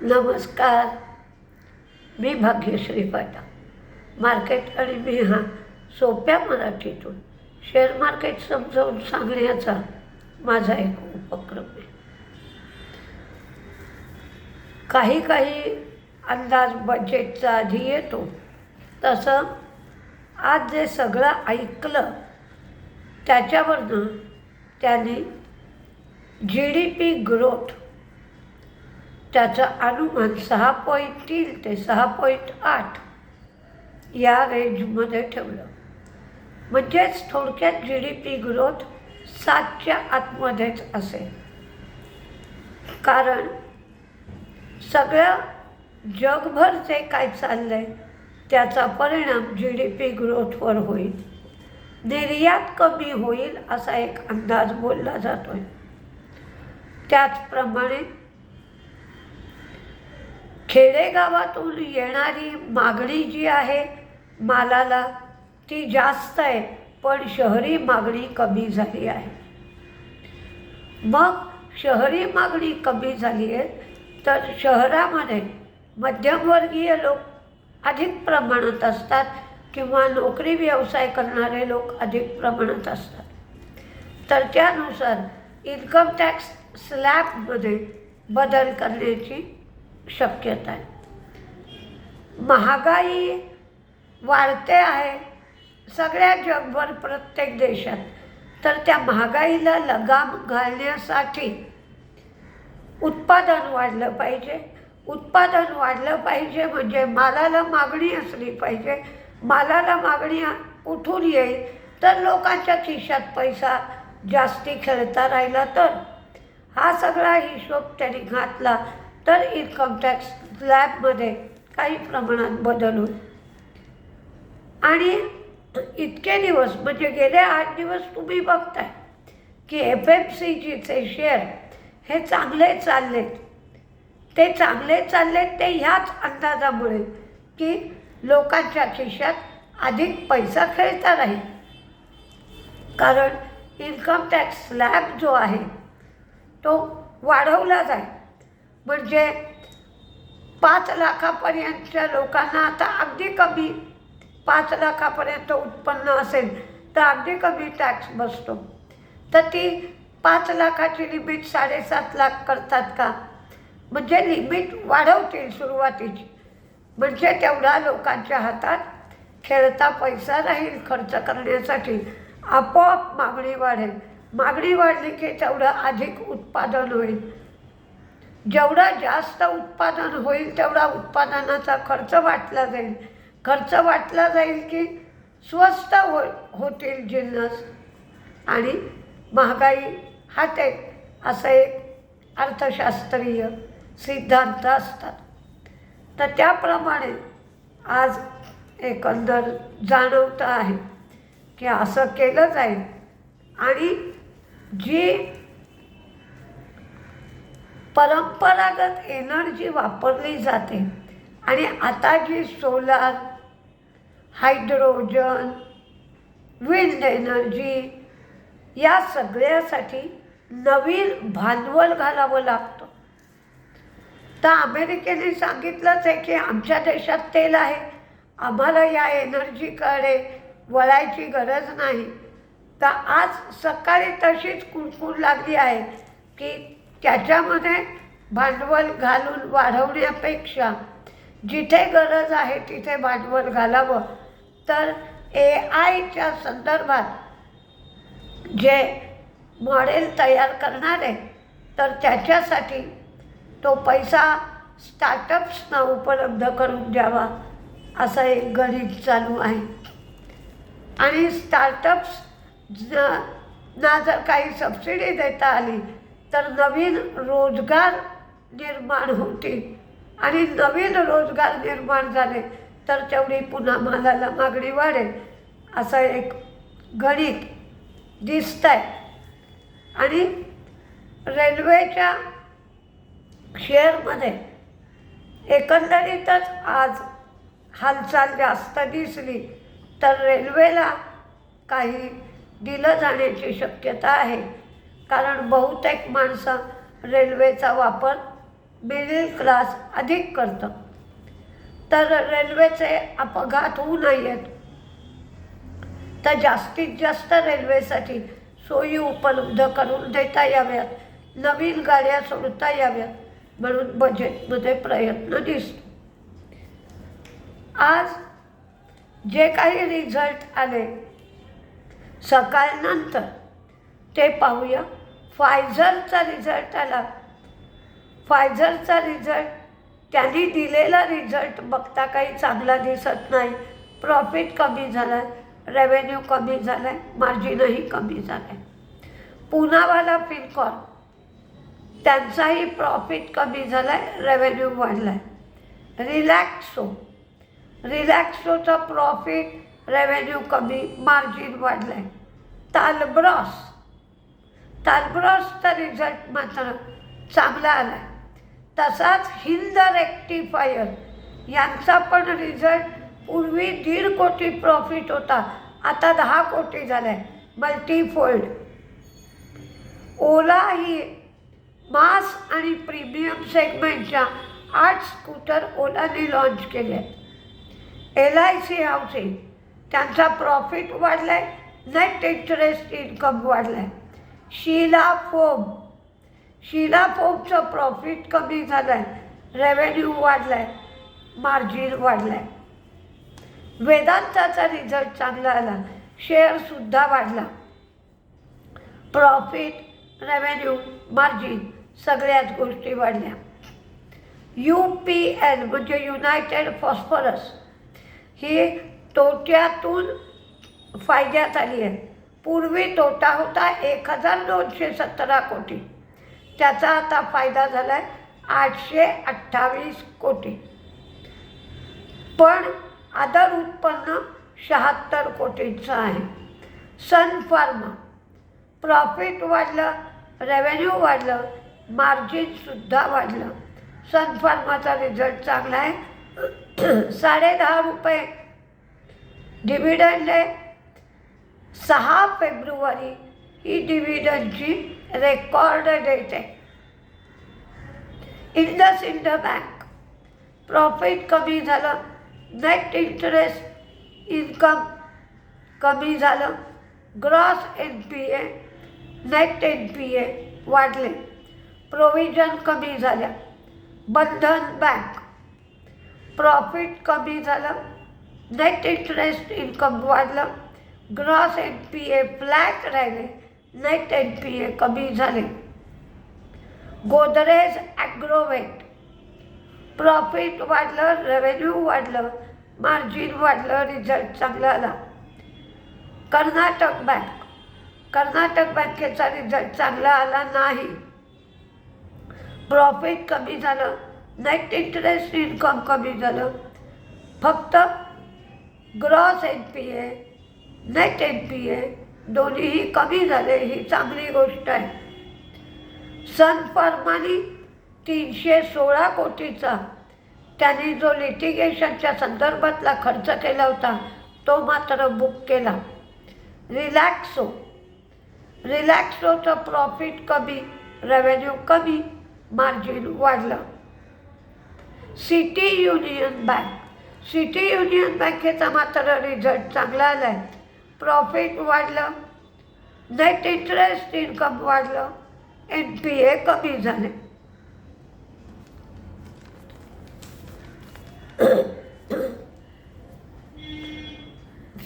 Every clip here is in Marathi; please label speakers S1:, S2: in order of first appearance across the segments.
S1: नमस्कार. मी भाग्यश्री पाटा मार्केट आणि मी हा सोप्या मराठीतून शेअर मार्केट समजावून सांगण्याचा माझा एक उपक्रम आहे. काही काही अंदाज बजेटचा आधी येतो. तसं आज जे सगळं ऐकलं त्याच्यावरनं त्याने जी डी पी ग्रोथ त्याचं अनुमान सहा पॉईंट तीन ते सहा पॉईंट आठ या रेंजमध्ये ठेवलं. म्हणजेच थोडक्यात जी डी पी ग्रोथ सातच्या आतमध्येच असेल. कारण सगळं जगभर जे काय चाललं आहे त्याचा परिणाम जी डी पी ग्रोथवर होईल. निर्यात कमी होईल असा एक अंदाज बोलला जातो आहे त्याचप्रमाणे खेडेगावातून येणारी मागणी जी आहे मालाला ती जास्त आहे पण शहरी मागणी कमी झाली आहे. मग शहरी मागणी कमी झाली आहे तर शहरामध्ये मध्यमवर्गीय लोक अधिक प्रमाणात असतात किंवा नोकरी व्यवसाय करणारे लोक अधिक प्रमाणात असतात. तर त्यानुसार इन्कम टॅक्स स्लॅबमध्ये बदल करण्याची शक्यता आहे. महागाई वाढते आहे सगळ्या जगभर प्रत्येक देशात. तर त्या महागाईला लगाम घालण्यासाठी उत्पादन वाढलं पाहिजे. उत्पादन वाढलं पाहिजे म्हणजे मालाला मागणी असली पाहिजे. मालाला मागणी कुठून येईल? तर लोकांच्या खिशात पैसा जास्ती खेळता राहिला तर. हा सगळा हिशोब त्यांनी घातला. तर इन्कम टॅक्स स्लॅबमध्ये काही प्रमाणात बदल होईल. आणि इतके दिवस म्हणजे गेले आठ दिवस तुम्ही बघताय की एफ एम सी जीचे शेअर हे चांगले चाललेत. ते चांगले चाललेत ते ह्याच अंदाजामुळे की लोकांच्या खिशात अधिक पैसा खेळता राहील. कारण इन्कम टॅक्स स्लॅब जो आहे तो वाढवला जाईल. म्हणजे पाच लाखापर्यंतच्या लोकांना आता अगदी कमी पाच लाखापर्यंत उत्पन्न असेल तर अगदी कमी टॅक्स बसतो. तर ती पाच लाखाची लिमिट साडेसात लाख करतात का? म्हणजे लिमिट वाढवतील सुरुवातीची. म्हणजे तेवढा लोकांच्या हातात खेळता पैसा राहील खर्च करण्यासाठी. आपोआप मागणी वाढेल. मागणी वाढली की तेवढं अधिक उत्पादन होईल. जेवढं जास्त उत्पादन होईल तेवढा उत्पादनाचा खर्च वाटला जाईल. खर्च वाटला जाईल की स्वस्त हो होतील जिन्नस. आणि महागाई हाते असं एक अर्थशास्त्रीय सिद्धांत असतात. तर त्याप्रमाणे आज एकंदर जाणवतं आहे की असं केलं जाईल. आणि जी परंपरागत एनर्जी वापरली जाते. आणि आता जी सोलार हायड्रोजन विंड एनर्जी या सगळ्यासाठी नवीन भांडवल घालावं लागतं. तर अमेरिकेने सांगितलंच आहे की आमच्या देशात तेल आहे. आम्हाला या एनर्जीकडे वळायची गरज नाही. तर आज सकाळी तशीच कुणकुण लागली आहे की त्याच्यामध्ये भांडवल घालून वाढवण्यापेक्षा जिथे गरज आहे तिथे भांडवल घालावं. तर ए आयच्या संदर्भात जे मॉडेल तयार करणारे तर त्याच्यासाठी तो पैसा स्टार्टअप्सना उपलब्ध करून द्यावा असं एक गणित चालू आहे. आणि स्टार्टअप्स ना जर काही सबसिडी देता आली तर नवीन रोजगार निर्माण होतील आणि नवीन रोजगार निर्माण झाले तर तेवढी पुन्हा मालाला मागणी वाढेल असं एक गणित दिसत आहे आणि रेल्वेच्या शेअरमध्ये एकंदरीतच आज हालचाल जास्त दिसली तर रेल्वेला काही दिलं जाण्याची शक्यता आहे. कारण बहुतेक माणसं रेल्वेचा वापर मिडल क्लास अधिक करतं. तर रेल्वेचे अपघात होऊ नयेत. तर जास्तीत जास्त रेल्वेसाठी सोयी उपलब्ध करून देता याव्यात. नवीन गाड्या सोडता याव्यात म्हणून बजेटमध्ये प्रयत्न दिसतो. आज जे काही रिझल्ट आले सकाळनंतर ते पाहूया. फायझरचा रिझल्ट आला. फायझरचा रिझल्ट त्यांनी दिलेला रिझल्ट बघता काही चांगला दिसत नाही. प्रॉफिट कमी झाला आहे रेव्हेन्यू कमी झाला आहे मार्जिनही कमी झालं आहे पुनावाला फिनकॉन त्यांचाही प्रॉफिट कमी झाला आहे रेव्हेन्यू वाढला आहे रिलॅक्सो रिलॅक्सोचा प्रॉफिट रेव्हेन्यू कमी मार्जिन वाढलं आहे तालब्रॉस तालब्रॉसचा रिझल्ट मात्र चांगला आला आहे तसाच हिंद रेक्टिफायर यांचा पण रिझल्ट पूर्वी दीड कोटी प्रॉफिट होता आता दहा कोटी झाला आहे मल्टीफोल्ड ओला ही मास आणि प्रीमियम सेगमेंटच्या आठ स्कूटर ओलाने लॉन्च केले आहेत एल आय सी हाऊसिंग त्यांचा प्रॉफिट वाढला आहे नेट इंटरेस्ट इन्कम वाढला आहे शीला फोम शीला फोमचं प्रॉफिट कमी झालं आहे रेव्हेन्यू वाढला आहे मार्जिन वाढलं आहे वेदांताचा रिझल्ट चांगला आला. शेअरसुद्धा वाढला. प्रॉफिट रेव्हेन्यू मार्जिन सगळ्याच गोष्टी वाढल्या. यू पी एल म्हणजे युनायटेड फॉस्फरस ही तोट्यातून फायद्यात आली आहे. पूर्वी तोटा होता एक हजार दोनशे सतरा कोटी. त्याचा आता फायदा झाला आहे आठशे अठ्ठावीस कोटी. पण आदर उत्पन्न शहात्तर कोटींचं आहे. Sun Pharma. प्रॉफिट वाढलं रेव्हेन्यू वाढलं मार्जिनसुद्धा वाढलं. सन फार्माचा रिझल्ट चांगला आहे. साडे दहा रुपये. डिव्हिडंड आहे सहा फेब्रुवारी ही डिव्हिडनची रेकॉर्ड डेट आहे. इंडस इंड बँक प्रॉफिट कमी झालं नेट इंटरेस्ट इन्कम कमी झालं gross N P A net N P A वाढले प्रोव्हिजन कमी झाल्या. बंधन बँक प्रॉफिट कमी झालं नेट इंटरेस्ट इन्कम वाढलं gross N P A flat राहिले नेट एन पी ए कमी झाले. गोदरेज ॲग्रोवेट. प्रॉफिट वाढलं रेव्हेन्यू वाढलं मार्जिन वाढलं रिझल्ट चांगला आला. कर्नाटक बँक कर्नाटक बँकेचा रिझल्ट चांगला आला नाही. प्रॉफिट कमी झालं नेट इंटरेस्ट इन्कम कमी झालं. फक्त gross N P A net M P A दोन्हीही कमी झाले ही चांगली गोष्ट आहे. सन फार्मानी तीनशे सोळा कोटीचा त्यांनी जो लिटिगेशनच्या संदर्भातला खर्च केला होता तो मात्र बुक केला. रिलॅक्सो. रिलॅक्सोचं प्रॉफिट कमी रेव्हेन्यू कमी मार्जिन वाढलं. City Union bank. City Union बँकेचा मात्र रिझल्ट चांगला आला आहे प्रॉफिट वाढलं. नेट इंटरेस्ट इन्कम वाढलं. एन पी ए कमी झाले.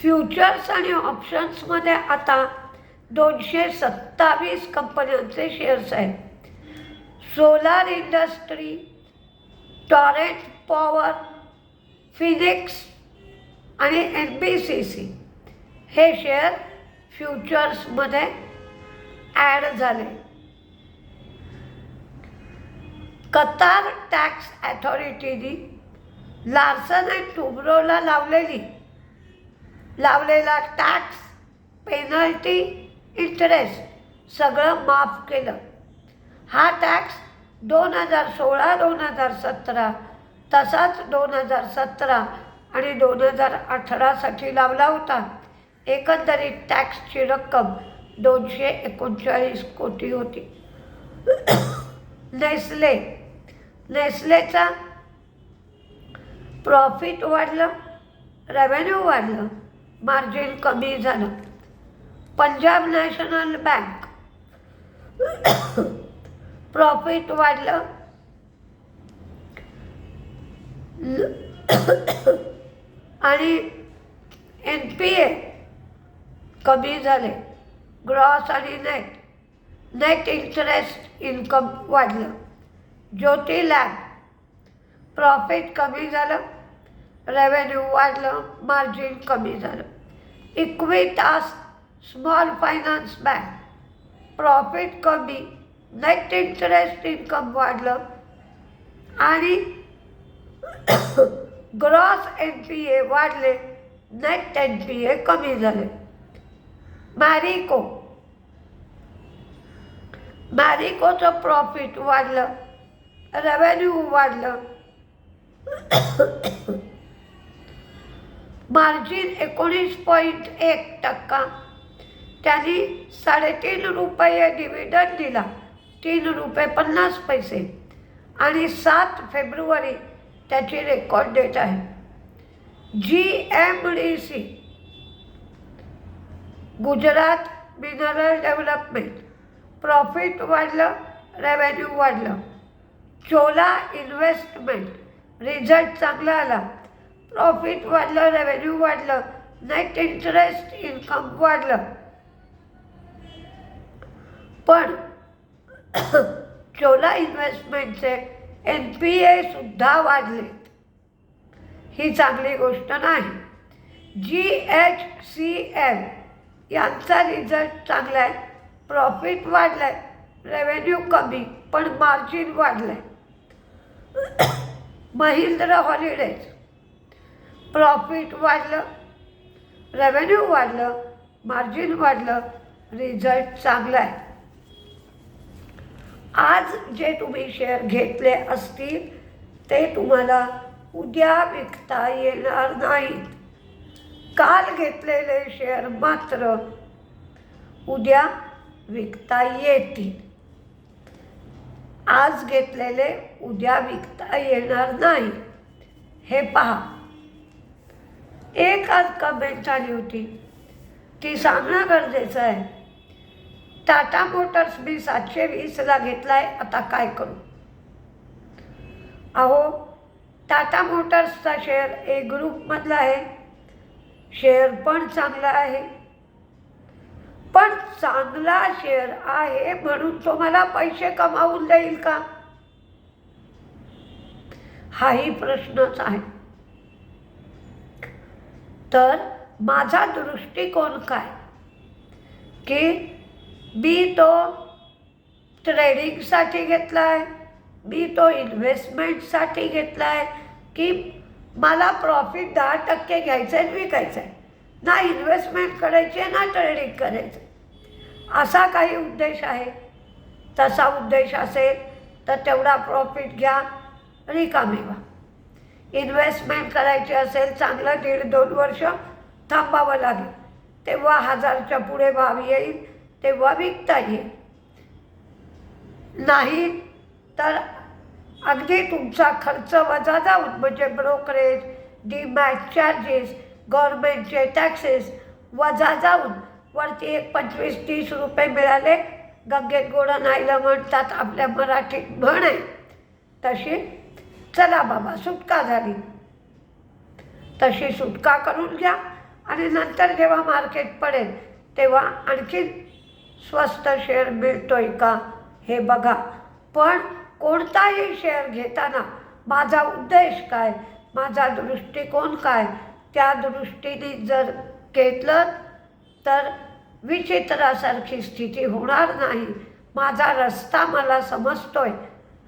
S1: फ्युचर्स आणि ऑप्शन्समध्ये आता दोनशे सत्तावीस कंपन्यांचे शेअर्स आहेत. Solar industry Torrent Power Phoenix आणि एन बी सी सी हे शेअर फ्युचर्समध्ये ॲड झाले. कतार टॅक्स ॲथॉरिटीनी लार्सन अँड टुब्रोला लावलेली लावलेला टॅक्स पेनल्टी इंटरेस्ट सगळं माफ केलं. हा टॅक्स दोन हजार सोळा दोन हजार सतरा तसाच दोन हजार सतरा आणि दोन हजार अठरासाठी लावला होता. एकंदरीत टॅक्सची रक्कम दोनशे एकोणचाळीस कोटी होती. नेस्ले नेस्लेचा प्रॉफिट वाढलं रेव्हेन्यू वाढलं मार्जिन कमी झालं. पंजाब नॅशनल बँक प्रॉफिट वाढलं. आणि एन पी ए कमी झाले. ग्रॉस आणि नेट नेट इंटरेस्ट इन्कम वाढलं. ज्योती लॅब प्रॉफिट कमी झालं. रेव्हेन्यू वाढलं. मार्जिन कमी झालं. Equitas small finance bank profit कमी. नेट इंटरेस्ट इन्कम वाढलं. आणि ग्रॉस एन पी ए वाढले. नेट एन पी ए कमी झाले. मारिको मारिकोचं प्रॉफिट वाढलं. रेव्हेन्यू वाढलं. मार्जिन एकोणीस पॉईंट एक टक्का. त्यांनी साडेतीन रुपये डिव्हिडंड दिला. तीन रुपये पन्नास पैसे. आणि सात फेब्रुवारी त्याची रेकॉर्ड डेट आहे. G M D C Gujarat mineral development profit वाढलं रेव्हेन्यू वाढलं. चोला इन्व्हेस्टमेंट रिझल्ट चांगला आला. प्रॉफिट वाढलं रेव्हेन्यू वाढलं. नेट इंटरेस्ट इन्कम वाढलं. पण चोला इन्व्हेस्टमेंटचे एन पी एसुद्धा वाढलेत ही चांगली गोष्ट नाही. जी एच सी एल यांचा रिझल्ट चांगला आहे प्रॉफिट वाढला आहे रेव्हेन्यू कमी पण मार्जिन वाढलं आहे महिंद्र हॉलिडेज प्रॉफिट वाढलं. रेव्हेन्यू वाढलं. मार्जिन वाढलं. रिझल्ट चांगला आहे आज जे तुम्ही शेअर घेतले असतील ते तुम्हाला उद्या विकता येणार नाहीत. काल घेतलेले शेअर मात्र उद्या विकता येतील. आज घेतलेले उद्या विकता येणार नाही. हे पहा. एक आज कमेंट आली होती? ती सांगणं गरजेचं आहे. टाटा मोटर्स मी सातशे वीसला घेतला आहे आता काय करू? अहो टाटा मोटर्सचा शेअर ए ग्रुपमधला आहे. शेअर पण चांगला आहे. पण चांगला शेअर आहे म्हणून तो मला पैसे कमावून देईल का? हाही प्रश्नच आहे. तर माझा दृष्टिकोन काय? की मी तो ट्रेडिंगसाठी घेतला आहे मी तो इन्व्हेस्टमेंटसाठी घेतला आहे की मला प्रॉफिट दहा टक्के घ्यायचं आहे विकायचं आहे. ना इन्व्हेस्टमेंट करायची आहे ना ट्रेडिंग करायचं असा काही उद्देश आहे. तसा उद्देश असेल तर तेवढा प्रॉफिट घ्या रिकामी व्हा. इन्व्हेस्टमेंट करायची असेल चांगलं दीड दोन वर्ष थांबावं लागेल. तेव्हा हजारच्या पुढे भाव येईल तेव्हा विकता येईल. नाही तर अगदी तुमचा खर्च वजा जाऊन म्हणजे ब्रोकरेज डीमॅट चार्जेस गव्हर्मेंटचे टॅक्सेस वजा जाऊन वरती एक पंचवीस तीस रुपये मिळाले. गंगेत गोडं नाहीलं म्हणतात आपल्या मराठीत म्हण आहे. तशी चला बाबा सुटका झाली. तशी सुटका करून घ्या आणि नंतर जेव्हा मार्केट पडेल तेव्हा आणखी स्वस्त शेअर मिळतोय का हे बघा. पण कोणताही शेअर घेताना माझा उद्देश काय? माझा दृष्टिकोन काय? त्या दृष्टीने जर घेतलं तर विचित्रासारखी स्थिती होणार नाही. माझा रस्ता मला समजतोय.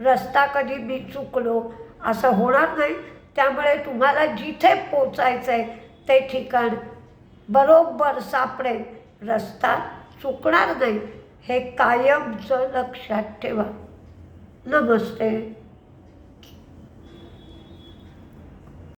S1: रस्ता कधी मी चुकलो असं होणार नाही. त्यामुळे तुम्हाला जिथे पोचायचं आहे ते ठिकाण बरोबर सापडेल. रस्ता चुकणार नाही. हे कायमचं लक्षात ठेवा. नमस्ते